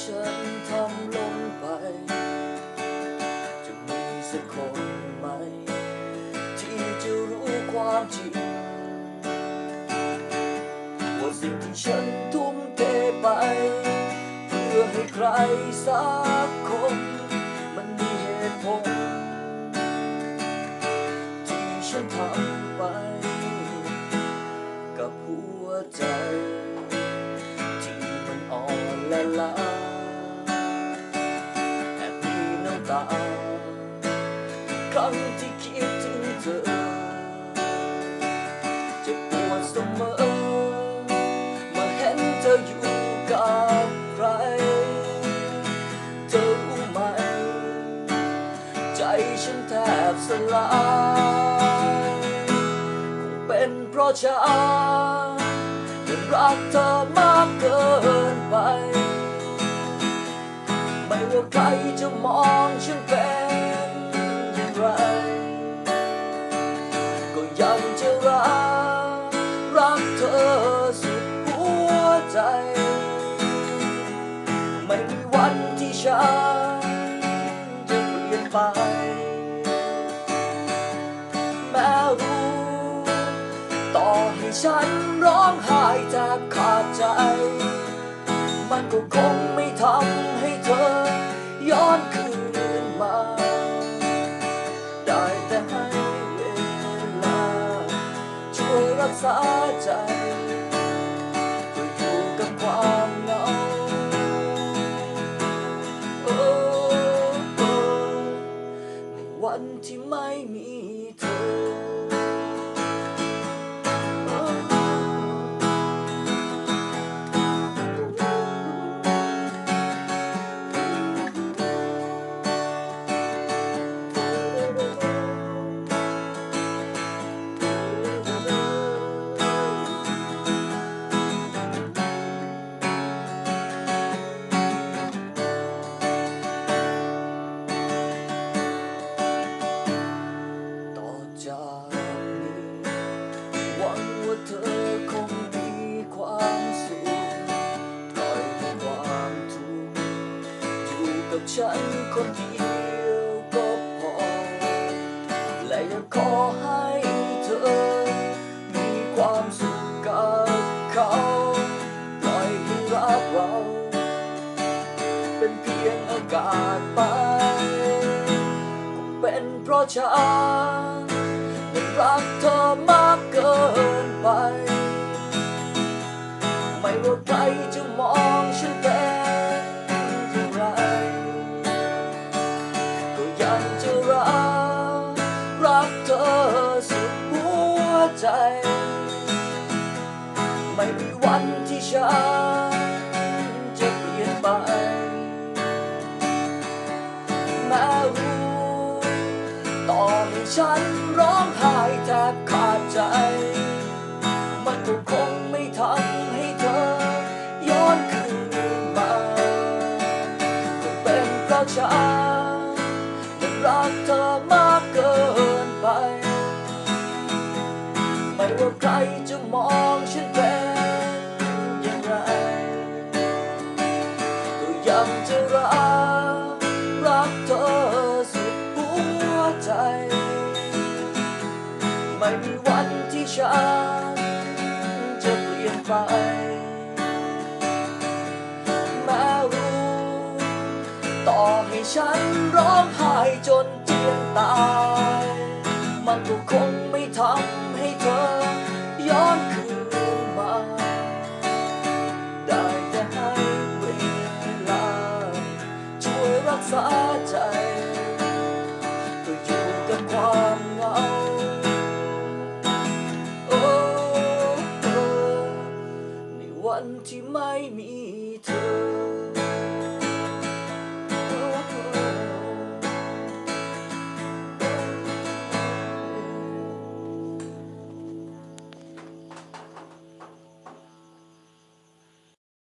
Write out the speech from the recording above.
ฉันทำลงไป จะมีสักคนไหม ที่จะรู้ความจริง ว่าสิ่งที่ฉันทุ่มเทไป เพื่อให้ใครสักคน มันมีเหตุผลที่ฉันทำ ครั้งที่คิดถึงเธอเจ็บปวดเสมอมื่อเห็นเธออยู่กับใคร เธอรู้ไหม ใจฉันแทบสลายคงเป็นเพราะฉันนั้นรักเธอมากเกินไป ไม่ว่าใครจะมองฉันเป็น ก็ยังจะรัก รักเธอสุดหัวใจ ไม่มีวันที่ฉันจะเปลี่ยนไป แม้รู้ ต่อให้ฉันร้องไห้แทบขาดใจ มันก็คงไม่ทำให้เธอย้อนคืน ษาใจก็อยู่กับความเหงาโอ้โอ้ในวันที่ไม่มีเธอ ฉันคนเดียวก็พอ และยังขอให้เธอ มีความสุขกับเขาปล่อยให้รักเรา เป็นเพียงอากาศไปคงเป็นเพราะฉันนั้นรักเธอมากเกินไป ก็ยังจะรัก รักเธอสุดหัวใจ ไม่มีวันที่ฉันจะเปลี่ยนไป แม้รู้ต่อให้ฉันร้องไห้แทบขาดใจ มันก็คงไม่ทำให้เธอ ย้อนคืนมาคงเป็นเพราะฉัน จะมองฉันเป็นอย่างไร ก็ยังจะรักรักเธอสุดหัวใจ ไม่มีวันที่ฉันจะเปลี่ยนไป แม้รู้ ต่อให้ฉันร้องไห้จนเจียนตาย มันก็คงไม่ทำให้เธอ ย้อนคืนมา ได้แต่ให้เวลา ช่วยรักษาใจ ก็อยู่กับความเหงาโอ้ในวันที่ไม่มีเธอ